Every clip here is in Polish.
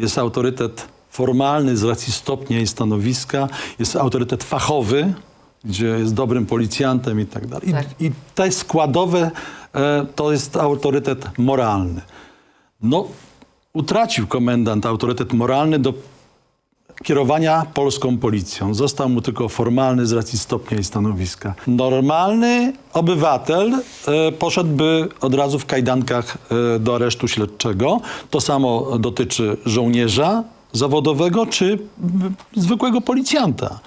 jest autorytet formalny z racji stopnia i stanowiska, jest autorytet fachowy, gdzie jest dobrym policjantem i tak dalej. I, Tak. i te składowe e, to jest autorytet moralny. No, utracił komendant autorytet moralny do kierowania polską policją. Został mu tylko formalny z racji stopnia i stanowiska. Normalny obywatel e, poszedłby od razu w kajdankach e, do aresztu śledczego. To samo dotyczy żołnierza zawodowego czy zwykłego policjanta.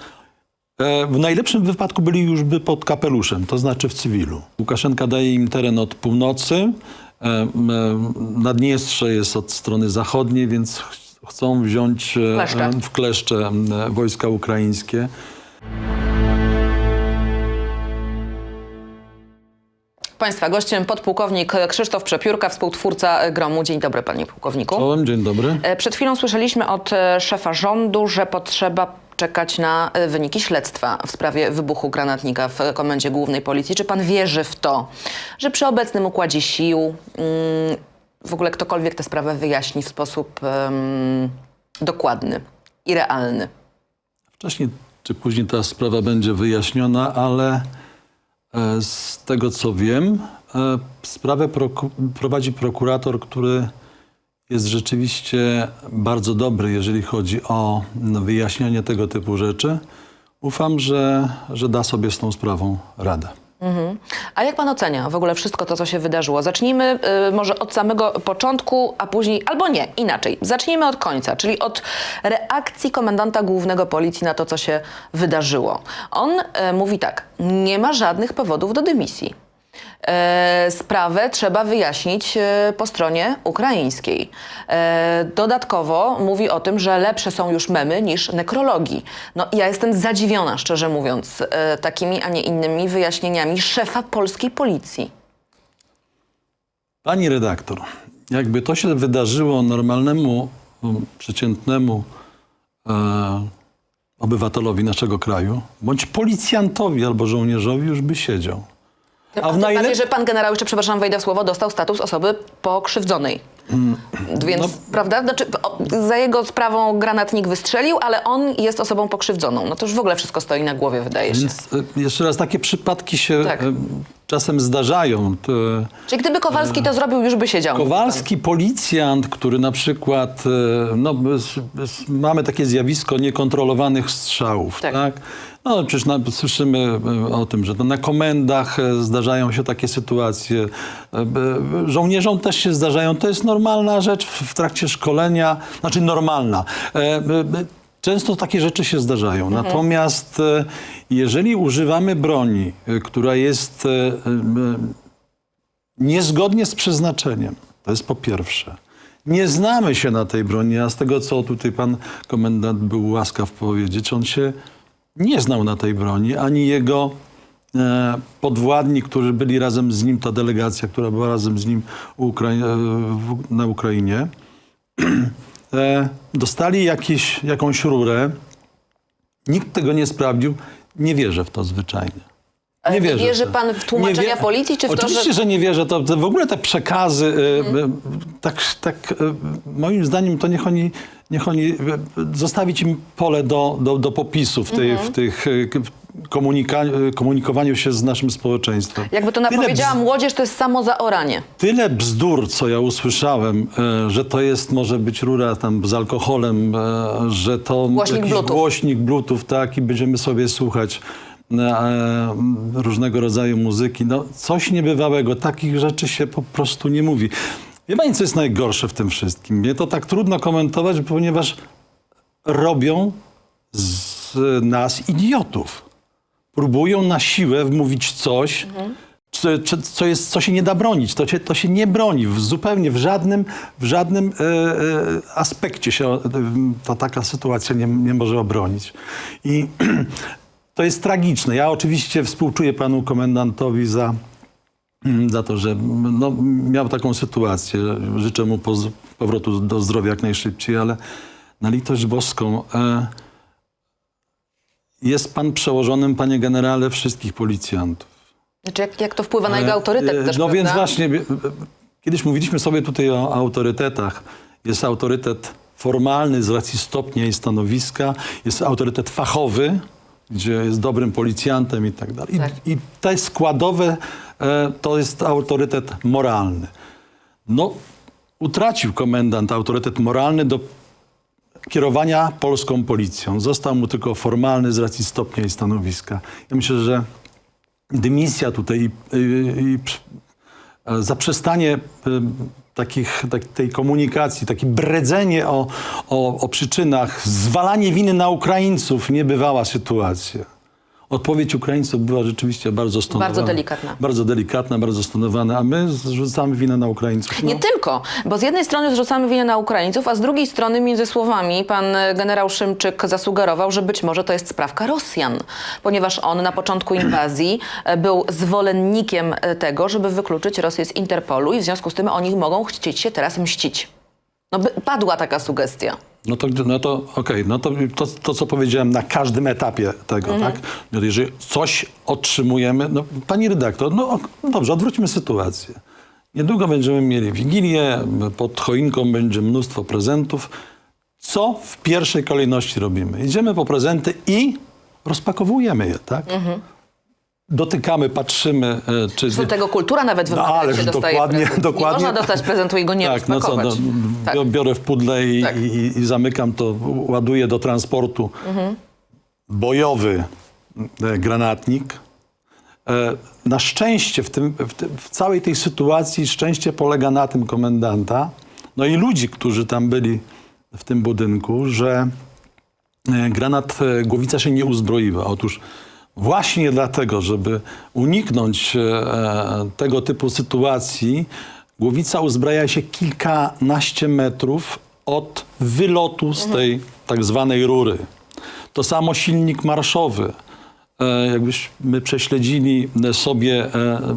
E, W najlepszym wypadku byli już by pod kapeluszem, to znaczy w cywilu. Łukaszenka daje im teren od północy, e, m, e, Naddniestrze jest od strony zachodniej, więc chcą wziąć Kleszcze. w kleszcze e, wojska ukraińskie. Państwa gościem podpułkownik Krzysztof Przepiórka, współtwórca Gromu. Dzień dobry, panie pułkowniku. Czołem, dzień dobry. E, Przed chwilą słyszeliśmy od e, szefa rządu, że potrzeba czekać na wyniki śledztwa w sprawie wybuchu granatnika w Komendzie Głównej Policji. Czy pan wierzy w to, że przy obecnym układzie sił mm, w ogóle ktokolwiek tę sprawę wyjaśni w sposób em, dokładny i realny? Wcześniej czy później ta sprawa będzie wyjaśniona, ale e, z tego co wiem, e, sprawę proku- prowadzi prokurator, który jest rzeczywiście bardzo dobry, jeżeli chodzi o wyjaśnianie tego typu rzeczy. Ufam, że, że da sobie z tą sprawą radę. A jak pan ocenia w ogóle wszystko to, co się wydarzyło? Zacznijmy y, może od samego początku, a później, albo nie, inaczej. Zacznijmy od końca, czyli od reakcji komendanta głównego policji na to, co się wydarzyło. On y, mówi tak, nie ma żadnych powodów do dymisji. E, sprawę trzeba wyjaśnić e, po stronie ukraińskiej. E, dodatkowo mówi o tym, że lepsze są już memy niż nekrologii. No ja jestem zadziwiona, szczerze mówiąc, takimi, a nie innymi wyjaśnieniami szefa polskiej policji. Pani redaktor, jakby to się wydarzyło normalnemu, przeciętnemu e, obywatelowi naszego kraju, bądź policjantowi albo żołnierzowi już by siedział. A w najlep- najlep... że pan generał, jeszcze przepraszam, wejdę w słowo, dostał status osoby pokrzywdzonej. Więc, no- prawda? Znaczy, za jego sprawą granatnik wystrzelił, ale on jest osobą pokrzywdzoną. No to już w ogóle wszystko stoi na głowie, wydaje się. Więc e, jeszcze raz, takie przypadki się Tak. e, czasem zdarzają. To, Czyli gdyby Kowalski to zrobił, już by siedział. Kowalski policjant, który na przykład, no, mamy takie zjawisko niekontrolowanych strzałów, Tak. tak? No, przecież na, słyszymy e, o tym, że na komendach e, zdarzają się takie sytuacje. E, Żołnierzom też się zdarzają. To jest normalna rzecz w, trakcie szkolenia, znaczy normalna. Często takie rzeczy się zdarzają. Natomiast e, jeżeli używamy broni, która jest niezgodnie z przeznaczeniem. To jest po pierwsze. Nie znamy się na tej broni, a z tego, co tutaj pan komendant był łaskaw powiedzieć, on się nie znał na tej broni, ani jego e, podwładni, którzy byli razem z nim, ta delegacja, która była razem z nim Ukrai- e, na Ukrainie, e, dostali jakieś, jakąś rurę. Nikt tego nie sprawdził. Nie wierzę w to zwyczajnie. Ale Nie wierzę. wierzy to. pan w tłumaczenia wie- policji, czy w to, Oczywiście, że... że... nie wierzę. To, to w ogóle te przekazy, e, e, tak, tak e, moim zdaniem to niech oni, niech oni zostawić im pole do, do, do popisu w, tej, Mhm. w tych e, komunika, e, komunikowaniu się z naszym społeczeństwem. Jakby to napowiedziała bz- młodzież, to jest samo zaoranie. Tyle bzdur, co ja usłyszałem, e, że to jest, może być rura tam z alkoholem, że to Głośnik jakiś Bluetooth. głośnik Bluetooth, tak, i będziemy sobie słuchać różnego rodzaju muzyki. No, coś niebywałego, takich rzeczy się po prostu nie mówi. Wie pani, co jest najgorsze w tym wszystkim? Mnie to tak trudno komentować, ponieważ robią z nas idiotów. Próbują na siłę wmówić coś, co, co- co, jest, co się nie da bronić. To się, to się nie broni w, zupełnie w żadnym, w żadnym e, e, aspekcie się e, ta taka sytuacja nie, nie może obronić. I to jest tragiczne. Ja oczywiście współczuję panu komendantowi za, za to, że no, miał taką sytuację. Życzę mu powrotu do zdrowia jak najszybciej, ale na litość boską e, jest pan przełożonym, panie generale, wszystkich policjantów. Znaczy, jak, jak to wpływa na jego autorytet E, też, No prawda? więc właśnie, e, e, kiedyś mówiliśmy sobie tutaj o autorytetach. Jest autorytet formalny z racji stopnia i stanowiska, jest autorytet fachowy, gdzie jest dobrym policjantem i tak dalej. I, Tak. i te składowe e, to jest autorytet moralny. No, utracił komendant autorytet moralny do kierowania polską policją. Został mu tylko formalny z racji stopnia i stanowiska. Ja myślę, że dymisja tutaj i, i, i e, zaprzestanie e, takich, tak, tej komunikacji, takie bredzenie o, o, o przyczynach, zwalanie winy na Ukraińców, niebywała sytuacja. Odpowiedź Ukraińców była rzeczywiście bardzo stonowana. Bardzo delikatna. Bardzo delikatna, bardzo stonowana, a my zrzucamy winę na Ukraińców. No. Nie tylko, bo z jednej strony zrzucamy winę na Ukraińców, a z drugiej strony między słowami pan generał Szymczyk zasugerował, że być może to jest sprawka Rosjan, ponieważ on na początku inwazji e, był zwolennikiem e, tego, żeby wykluczyć Rosję z Interpolu i w związku z tym oni mogą chcieć się teraz mścić. No, padła taka sugestia. No to, no to okej, no to, to, to co powiedziałem na każdym etapie tego, tak? No jeżeli coś otrzymujemy, no pani redaktor, no ok, dobrze, odwróćmy sytuację. Niedługo będziemy mieli Wigilię, pod choinką będzie mnóstwo prezentów. Co w pierwszej kolejności robimy? Idziemy po prezenty i rozpakowujemy je, tak? Dotykamy, patrzymy, e, czy... Do tego kultura nawet wymaga, No, ależ się dostaje dokładnie, prezent. dokładnie. Nie można dostać prezentu i go nie tak, no co, no, tak. bio- biorę w pudle i, Tak. i, i zamykam to, ładuję do transportu bojowy e, granatnik. E, Na szczęście w, tym, w, tym, w całej tej sytuacji szczęście polega na tym komendanta, no i ludzi, którzy tam byli w tym budynku, że granat głowica się nie uzbroiła. Otóż właśnie dlatego, żeby uniknąć e, tego typu sytuacji, głowica uzbraja się kilkanaście metrów od wylotu z tej tak zwanej rury. To samo silnik marszowy. E, Jakbyśmy prześledzili sobie e, e,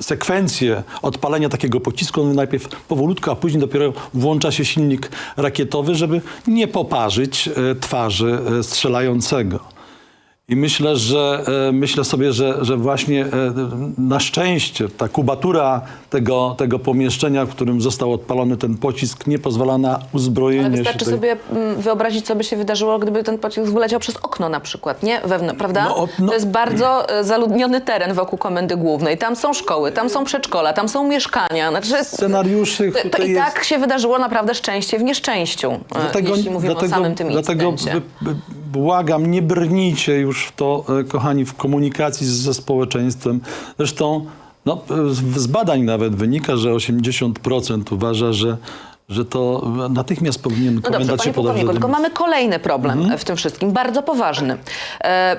sekwencję odpalenia takiego pocisku, on najpierw powolutku, a później dopiero włącza się silnik rakietowy, żeby nie poparzyć twarzy strzelającego. I myślę, że e, myślę sobie, że, że właśnie e, na szczęście ta kubatura tego, tego pomieszczenia, w którym został odpalony ten pocisk, nie pozwala na uzbrojenie Ale wystarczy tej- sobie mm, wyobrazić, co by się wydarzyło, gdyby ten pocisk wyleciał przez okno na przykład, nie? Wewnątrz, prawda? No, no- To jest bardzo e, zaludniony teren wokół Komendy Głównej. Tam są szkoły, tam są przedszkola, tam są mieszkania. Znaczy, Scenariuszy to, to i jest... tak się wydarzyło naprawdę szczęście w nieszczęściu, e, jeśli mówimy o samym tym dlatego incydencie. b- b- błagam, nie brnijcie już w to, e, kochani, w komunikacji ze społeczeństwem. Zresztą no, z z badań nawet wynika, że 80% uważa, że, że to natychmiast powinien No dobrze, komendant się panie podać do pułkowniku, tylko dymisji. mamy kolejny problem Mhm. w tym wszystkim, bardzo poważny. E,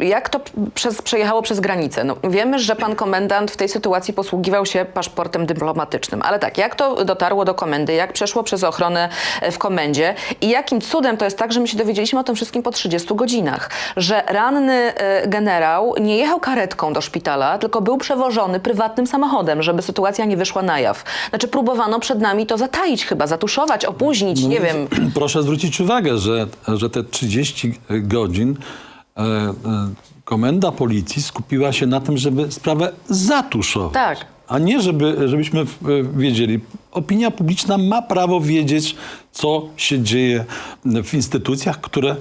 jak to przez, przejechało przez granicę? No, wiemy, że pan komendant w tej sytuacji posługiwał się paszportem dyplomatycznym, ale tak, jak to dotarło do komendy, jak przeszło przez ochronę e, w komendzie i jakim cudem to jest tak, że my się dowiedzieliśmy o tym wszystkim po 30 godzinach, że ranny e, generał nie jechał karetką do szpitala, tylko był przewożony prywatnym samochodem, żeby sytuacja nie wyszła na jaw. Znaczy próbowano przed nami to zataić chyba, zatuszować, opóźnić, nie wiem. Proszę zwrócić uwagę, że, że te 30 godzin e, e, komenda policji skupiła się na tym, żeby sprawę zatuszować. Tak. A nie, żeby, żebyśmy e, wiedzieli. Opinia publiczna ma prawo wiedzieć, co się dzieje w instytucjach, które,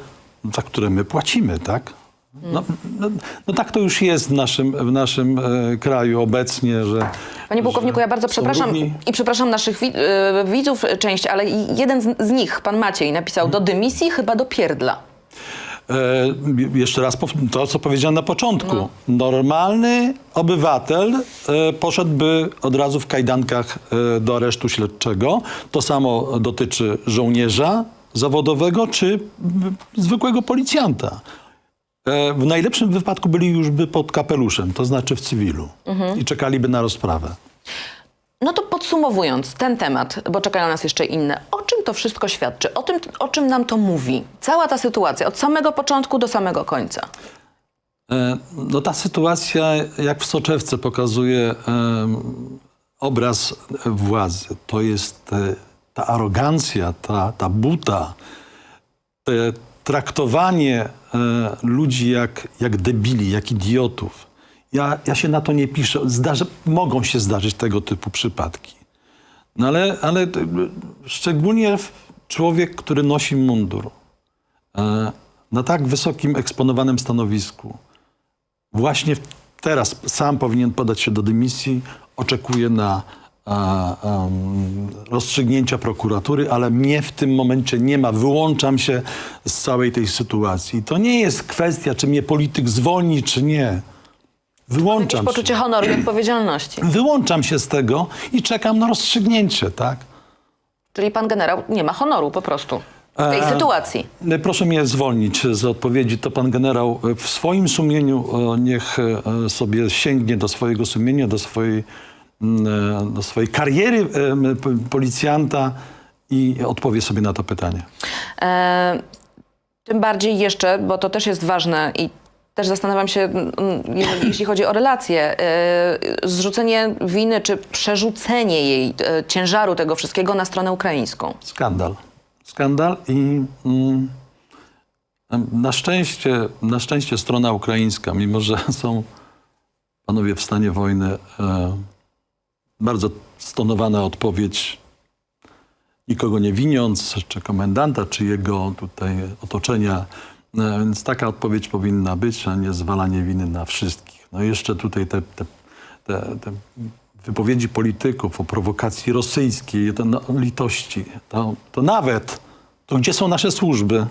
za które my płacimy, tak? No, no, no tak to już jest w naszym, w naszym e, kraju obecnie, że... Panie pułkowniku, ja bardzo przepraszam równi. i przepraszam naszych wi- y, widzów część, ale jeden z, z nich, pan Maciej, napisał do dymisji, chyba do pierdla. E, jeszcze raz to, co powiedziałem na początku. Normalny obywatel e, poszedłby od razu w kajdankach e, do aresztu śledczego. To samo dotyczy żołnierza zawodowego czy zwykłego policjanta. E, w najlepszym wypadku byli już by pod kapeluszem, to znaczy w cywilu i czekaliby na rozprawę. No to podsumowując ten temat, bo czekają nas jeszcze inne, o czym to wszystko świadczy? O tym, o czym nam to mówi? Cała ta sytuacja, od samego początku do samego końca. E, No ta sytuacja, jak w soczewce, pokazuje em, obraz władzy. To jest ta arogancja, ta, ta buta, te traktowanie e, ludzi jak, jak debili, jak idiotów. Ja, ja się na to nie piszę. Zdarza, mogą się zdarzyć tego typu przypadki. No ale, ale szczególnie człowiek, który nosi mundur e, na tak wysokim eksponowanym stanowisku, właśnie teraz sam powinien podać się do dymisji, oczekuje na a, rozstrzygnięcia prokuratury, ale mnie w tym momencie nie ma. Wyłączam się z całej tej sytuacji. To nie jest kwestia, czy mnie polityk zwolni, czy nie. Jakieś Wyłączam się. poczucie honoru i odpowiedzialności. Wyłączam się z tego i czekam na rozstrzygnięcie, tak? Czyli pan generał nie ma honoru po prostu w tej E, sytuacji. E, Proszę mnie zwolnić z odpowiedzi. To pan generał w swoim sumieniu e, niech e, sobie sięgnie do swojego sumienia, do swojej, do swojej kariery e, policjanta i odpowie sobie na to pytanie. E, tym bardziej jeszcze, bo to też jest ważne i też zastanawiam się, mm, jeżeli, jeśli chodzi o relacje, e, zrzucenie winy czy przerzucenie jej, e, ciężaru tego wszystkiego na stronę ukraińską. Skandal. Skandal i mm, na, szczęście, na szczęście strona ukraińska, mimo że są panowie w stanie wojny, e, bardzo stonowana odpowiedź, nikogo nie winiąc, czy komendanta, czy jego tutaj otoczenia. E, więc taka odpowiedź powinna być, a nie zwalanie winy na wszystkich. No jeszcze tutaj te, te, te, te wypowiedzi polityków o prowokacji rosyjskiej, to no, litości, to, to nawet, to gdzie są nasze służby?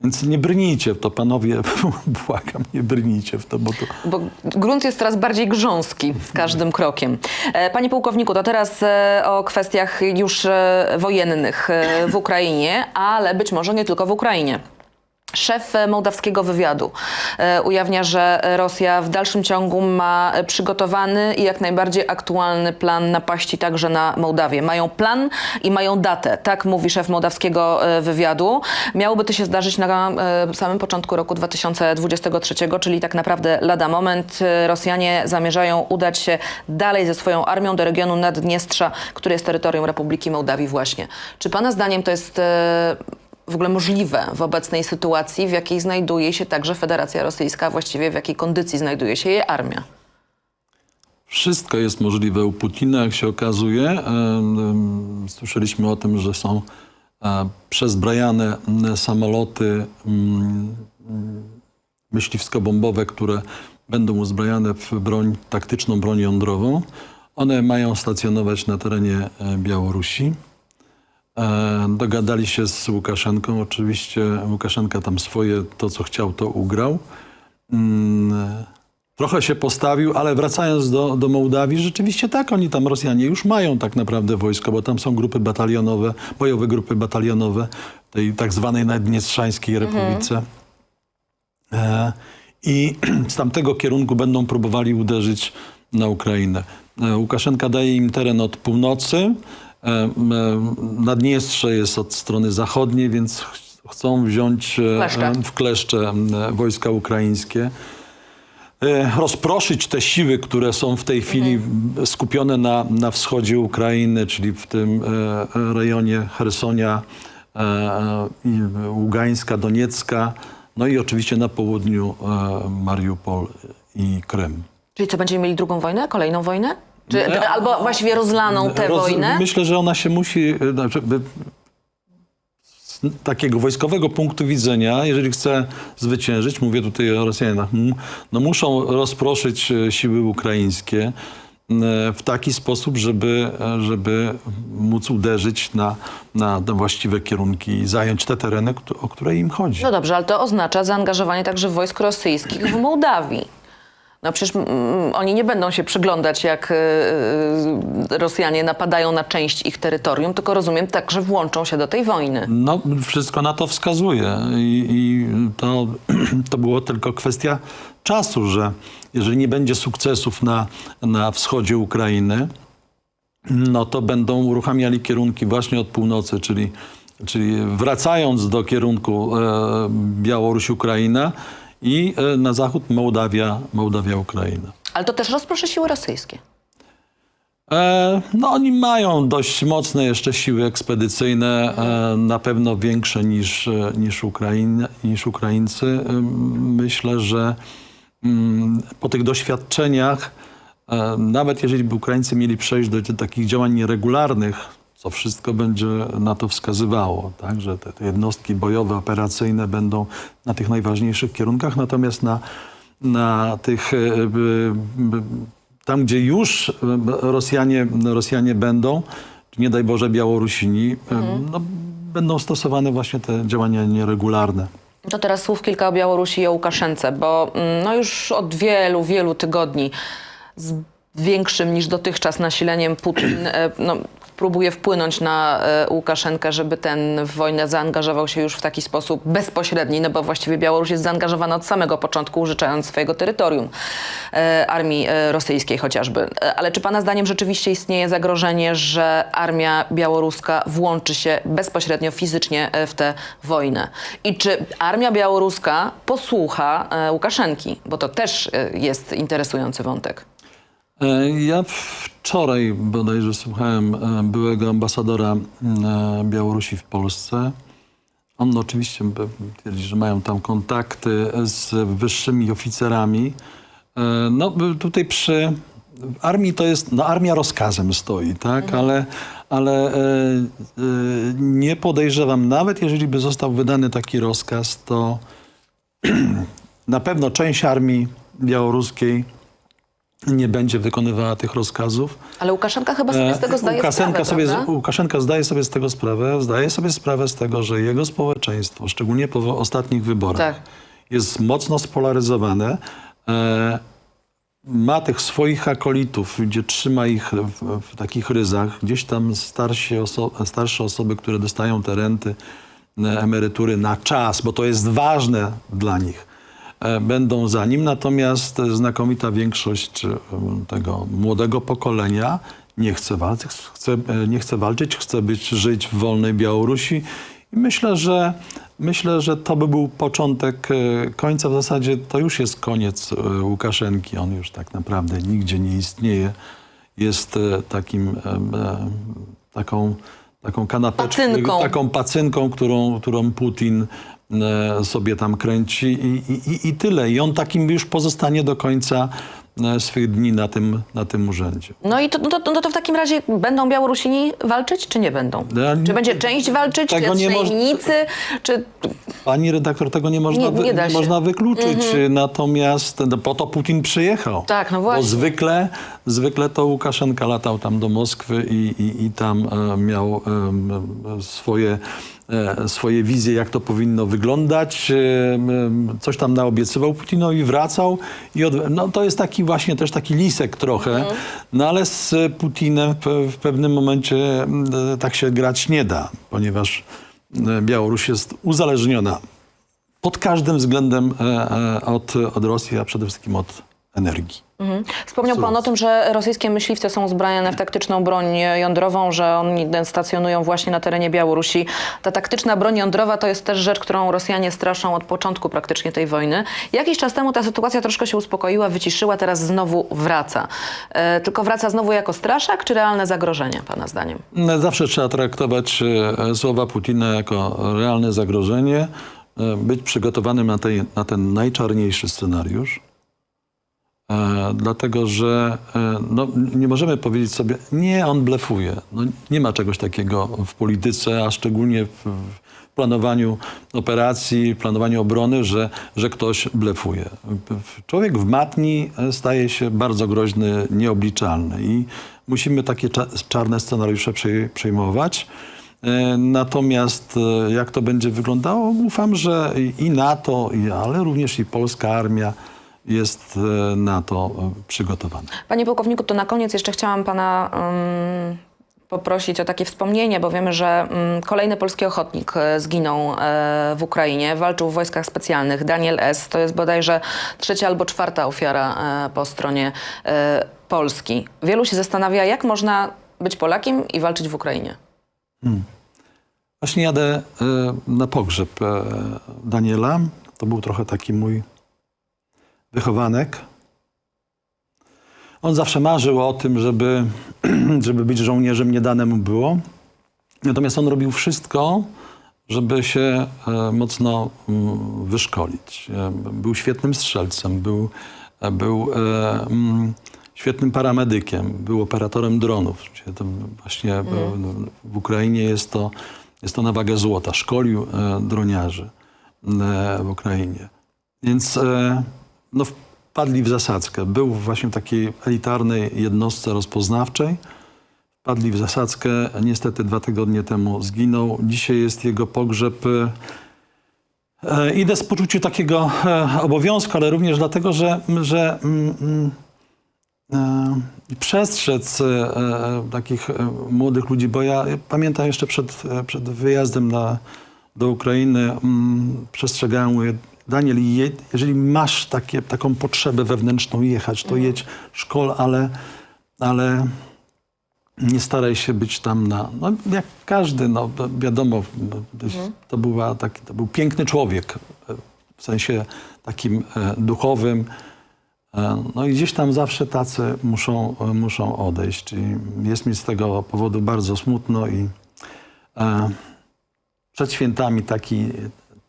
Więc nie brnijcie w to, panowie, błagam, nie brnijcie w to, bo to... Bo grunt jest coraz bardziej grząski z każdym krokiem. E, Panie pułkowniku, to teraz e, o kwestiach już e, wojennych w Ukrainie, ale być może nie tylko w Ukrainie. Szef e, mołdawskiego wywiadu e, ujawnia, że Rosja w dalszym ciągu ma przygotowany i jak najbardziej aktualny plan napaści także na Mołdawię. Mają plan i mają datę, tak mówi szef mołdawskiego e, wywiadu. Miałoby to się zdarzyć na samym początku roku 2023, czyli tak naprawdę lada moment. Rosjanie zamierzają udać się dalej ze swoją armią do regionu Naddniestrza, który jest terytorium Republiki Mołdawii właśnie. Czy pana zdaniem to jest w ogóle możliwe w obecnej sytuacji, w jakiej znajduje się także Federacja Rosyjska, a właściwie w jakiej kondycji znajduje się jej armia. Wszystko jest możliwe u Putina, jak się okazuje. Słyszeliśmy o tym, że są e, przezbrajane samoloty myśliwsko-bombowe, które będą uzbrojane w broń, taktyczną broń jądrową. One mają stacjonować na terenie e, Białorusi. E, Dogadali się z Łukaszenką. Oczywiście Łukaszenka tam swoje, to co chciał, to ugrał. Mm, Trochę się postawił, ale wracając do, do Mołdawii, rzeczywiście tak, oni tam Rosjanie już mają tak naprawdę wojsko, bo tam są grupy batalionowe, bojowe grupy batalionowe tej tak zwanej Naddniestrzańskiej Republice. E, I z tamtego kierunku będą próbowali uderzyć na Ukrainę. E, Łukaszenka daje im teren od północy. E, e, Naddniestrze jest od strony zachodniej, więc ch- chcą wziąć e, Kleszcze. w kleszcze m, wojska ukraińskie e, rozproszyć te siły, które są w tej chwili skupione na, na wschodzie Ukrainy, czyli w tym e, rejonie Hersonia, e, e, Ługańska, Doniecka, no i oczywiście na południu e, Mariupol i Krym. Czyli co, będziemy mieli drugą wojnę, kolejną wojnę? Czy, Nie. albo właściwie rozlaną tę Roz- wojnę? Myślę, że ona się musi, e, znaczy, by- z takiego wojskowego punktu widzenia, jeżeli chce zwyciężyć, mówię tutaj o Rosjanach, no muszą rozproszyć e, siły ukraińskie e, w taki sposób, żeby, żeby móc uderzyć na, na, właściwe kierunki i zająć te tereny, o które im chodzi. No dobrze, ale to oznacza zaangażowanie także wojsk rosyjskich w Mołdawii. No przecież mm, oni nie będą się przyglądać, jak e, Rosjanie napadają na część ich terytorium, tylko rozumiem także włączą się do tej wojny. No, wszystko na to wskazuje i, i to, to było tylko kwestia czasu, że jeżeli nie będzie sukcesów na, na wschodzie Ukrainy, no to będą uruchamiali kierunki właśnie od północy, czyli, czyli wracając do kierunku e, Białoruś-Ukraina i e, na zachód Mołdawia, Mołdawia-Ukraina. Ale to też rozproszy siły rosyjskie. E, no oni mają dość mocne jeszcze siły ekspedycyjne, e, na pewno większe niż, e, niż, Ukrain, niż Ukraińcy. E, Myślę, że mm, po tych doświadczeniach, e, nawet jeżeli by Ukraińcy mieli przejść do takich działań nieregularnych, co wszystko będzie na to wskazywało, tak? że te, te jednostki bojowe, operacyjne będą na tych najważniejszych kierunkach, natomiast na, na tych, e, b- tam gdzie już e, Rosjanie, Rosjanie będą, nie daj Boże Białorusini, e, no, będą stosowane właśnie te działania nieregularne. To teraz słów kilka o Białorusi i o Łukaszence, bo mm, no już od wielu, wielu tygodni z większym niż dotychczas nasileniem Putin e, no, próbuje wpłynąć na e, Łukaszenkę, żeby ten w wojnę zaangażował się już w taki sposób bezpośredni, no bo właściwie Białoruś jest zaangażowana od samego początku, użyczając swojego terytorium e, armii e, rosyjskiej chociażby. Ale czy pana zdaniem rzeczywiście istnieje zagrożenie, że armia białoruska włączy się bezpośrednio fizycznie w tę wojnę? I czy armia białoruska posłucha Łukaszenki? Bo to też jest interesujący wątek. E, Ja wczoraj bodajże słuchałem e, byłego ambasadora e, Białorusi w Polsce. On oczywiście twierdzi, że mają tam kontakty z wyższymi oficerami. No tutaj przy armii to jest, no armia rozkazem stoi, tak, ale, ale e, e, nie podejrzewam, nawet jeżeli by został wydany taki rozkaz, to na pewno część armii białoruskiej nie będzie wykonywała tych rozkazów. Ale Łukaszenka chyba sobie z tego zdaje E, Łukaszenka sprawę, sobie, prawda? Łukaszenka zdaje sobie z tego sprawę, zdaje sobie sprawę z tego, że jego społeczeństwo, szczególnie po ostatnich wyborach, Tak. jest mocno spolaryzowane. E, ma tych swoich akolitów, gdzie trzyma ich w, w takich ryzach. Gdzieś tam starsi oso- starsze osoby, które dostają te renty, e, emerytury na czas, bo to jest ważne dla nich, będą za nim. Natomiast e, znakomita większość e, tego młodego pokolenia nie chce walczyć, chce, e, nie chce walczyć, chce być, żyć w wolnej Białorusi. I myślę, że myślę, że to by był początek e, końca. W zasadzie to już jest koniec e, Łukaszenki. On już tak naprawdę nigdzie nie istnieje. Jest e, takim, e, e, taką, taką kanapeczką, Pacynką. taką pacynką, którą, którą Putin e, sobie tam kręci i, i, i tyle. I on takim już pozostanie do końca e, swych dni na tym, na tym urzędzie. No i to, no to, no to w takim razie będą Białorusini walczyć, czy nie będą? Ja nie- Czy będzie część walczyć, czy Tego moż- najemnicy, czy... Pani redaktor, tego nie można, Nie- nie nie można wykluczyć. Natomiast no, po to Putin przyjechał. Tak, no właśnie. Bo zwykle, zwykle to Łukaszenka latał tam do Moskwy i, i, i tam e, miał e, swoje, e, swoje wizje, jak to powinno wyglądać. Coś tam naobiecywał Putinowi, wracał. I od, no, to jest taki właśnie też taki lisek trochę. Mhm. No ale z Putinem w, w pewnym momencie tak się grać nie da, ponieważ e, Białoruś jest uzależniona pod każdym względem e, e, od, od Rosji, a przede wszystkim od energii. Mhm. Wspomniał pan o tym, że rosyjskie myśliwce są uzbrojone w taktyczną broń jądrową, że oni stacjonują właśnie na terenie Białorusi. Ta taktyczna broń jądrowa to jest też rzecz, którą Rosjanie straszą od początku praktycznie tej wojny. Jakiś czas temu ta sytuacja troszkę się uspokoiła, wyciszyła, teraz znowu wraca. E, tylko wraca znowu jako straszak, czy realne zagrożenie, pana zdaniem? No, Zawsze trzeba traktować e, słowa Putina jako realne zagrożenie, e, być przygotowanym na, tej, na ten najczarniejszy scenariusz. E, dlatego, że e, no, nie możemy powiedzieć sobie, nie, on blefuje. No, nie ma czegoś takiego w polityce, a szczególnie w, w planowaniu operacji, planowaniu obrony, że, że ktoś blefuje. Człowiek w matni e, staje się bardzo groźny, nieobliczalny i musimy takie cza- czarne scenariusze przej- przejmować. Natomiast jak to będzie wyglądało, ufam, że i- NATO, ale również i polska armia jest e, na to e, przygotowana. Panie pułkowniku, to na koniec jeszcze chciałam pana ym, poprosić o takie wspomnienie, bo wiemy, że ym, kolejny polski ochotnik e, zginął e, w Ukrainie, walczył w wojskach specjalnych. Daniel S. To jest bodajże trzecia albo czwarta ofiara e, po stronie e, Polski. Wielu się zastanawia, jak można być Polakiem i walczyć w Ukrainie. Właśnie jadę e, na pogrzeb e, Daniela. To był trochę taki mój wychowanek. On zawsze marzył o tym, żeby, żeby być żołnierzem, nie dane mu było. Natomiast on robił wszystko, żeby się e, mocno mm, wyszkolić. E, Był świetnym strzelcem, był, e, był mm, świetnym paramedykiem, był operatorem dronów. To właśnie w Ukrainie jest to, jest to na wagę złota. Szkolił droniarzy w Ukrainie. Więc no, wpadli w zasadzkę. Był właśnie w takiej elitarnej jednostce rozpoznawczej. Wpadli w zasadzkę. Niestety dwa tygodnie temu zginął. Dzisiaj jest jego pogrzeb. e, Idę z poczuciu takiego e, obowiązku, ale również dlatego, że, że mm, mm, e, przestrzec e, e, takich młodych ludzi, bo ja pamiętam jeszcze przed, przed wyjazdem na, do Ukrainy, mm, przestrzegałem, Daniel, je, jeżeli masz takie, taką potrzebę wewnętrzną jechać, to jedź, szkol, ale, ale nie staraj się być tam na, no jak każdy, no wiadomo, to, była taki, to był piękny człowiek, w sensie takim e, duchowym, E, No i gdzieś tam zawsze tacy muszą, muszą odejść. I jest mi z tego powodu bardzo smutno i e, przed świętami taki,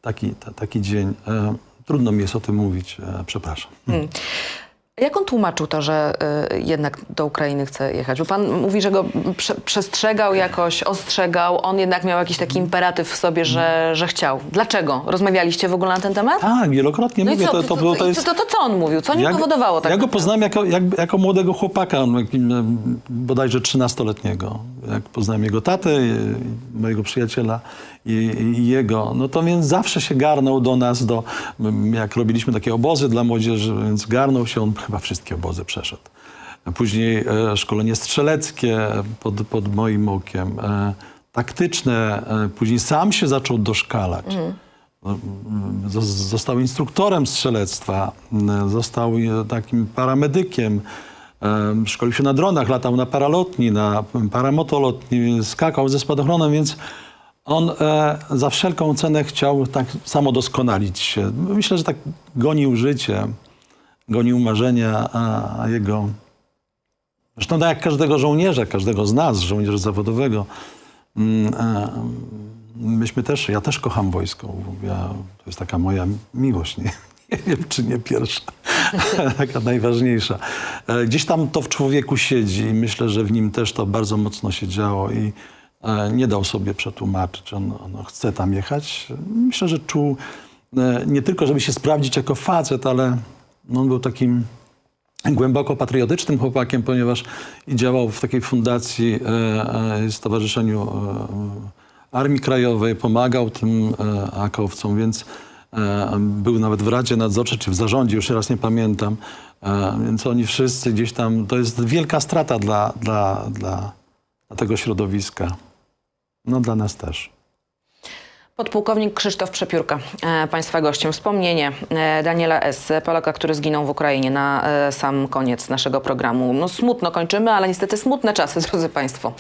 taki, ta, taki dzień. E, trudno mi jest o tym mówić, e, przepraszam. Jak on tłumaczył to, że y, jednak do Ukrainy chce jechać? Bo pan mówi, że go prze, przestrzegał jakoś, ostrzegał. On jednak miał jakiś taki imperatyw w sobie, że, że chciał. Dlaczego? Rozmawialiście w ogóle na ten temat? Tak, wielokrotnie No mówię, co, to, to, to, to jest... to, to co on mówił? Co nie Ja powodowało tak? Ja go poznałem jako, jak, jako młodego chłopaka, on jakim, e, bodajże 13-letniego. Jak poznałem jego tatę, e, mojego przyjaciela i, i jego, no to więc zawsze się garnął do nas, do, jak robiliśmy takie obozy dla młodzieży, więc garnął się, on chyba wszystkie obozy przeszedł. Później e, szkolenie strzeleckie pod, pod moim okiem, e, taktyczne, e, później sam się zaczął doszkalać. Zos- Został instruktorem strzelectwa, został e, takim paramedykiem, em, szkolił się na dronach, latał na paralotni, na paramotolotni, skakał ze spadochronem, więc on e, za wszelką cenę chciał tak samo doskonalić się. Myślę, że tak gonił życie, gonił marzenia, a, jego... Zresztą tak jak każdego żołnierza, każdego z nas, żołnierza zawodowego, mm, e, myśmy też, ja też kocham wojsko. Ja, to jest taka moja miłość, nie, nie wiem czy nie pierwsza, taka najważniejsza. E, Gdzieś tam to w człowieku siedzi i myślę, że w nim też to bardzo mocno się działo i e, nie dał sobie przetłumaczyć. On, on chce tam jechać. Myślę, że czuł e, nie tylko, żeby się sprawdzić jako facet, ale no, on był takim głęboko patriotycznym chłopakiem, ponieważ działał w takiej fundacji, stowarzyszeniu Armii Krajowej, pomagał tym akowcom, więc był nawet w Radzie Nadzorczej, czy w zarządzie, już raz nie pamiętam. E, więc oni wszyscy gdzieś tam, to jest wielka strata dla, dla, dla, dla tego środowiska. No dla nas też. Podpułkownik Krzysztof Przepiórka, e, Państwa gościem. Wspomnienie e, Daniela S., Polaka, który zginął w Ukrainie na e, sam koniec naszego programu. No smutno kończymy, ale niestety smutne czasy, drodzy Państwo,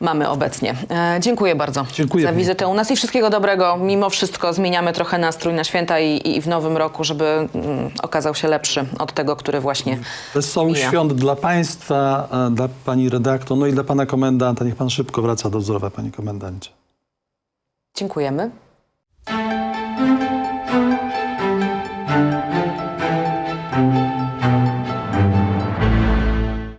mamy obecnie. Dziękuję bardzo Dziękuję za wizytę u nas i wszystkiego dobrego. Mimo wszystko zmieniamy trochę nastrój na święta i, i w nowym roku, żeby mm, okazał się lepszy od tego, który właśnie Wesołych świąt dla Państwa, dla Pani redaktor, no i dla Pana komendanta. Niech Pan szybko wraca do zdrowia, Panie komendancie. Dziękujemy.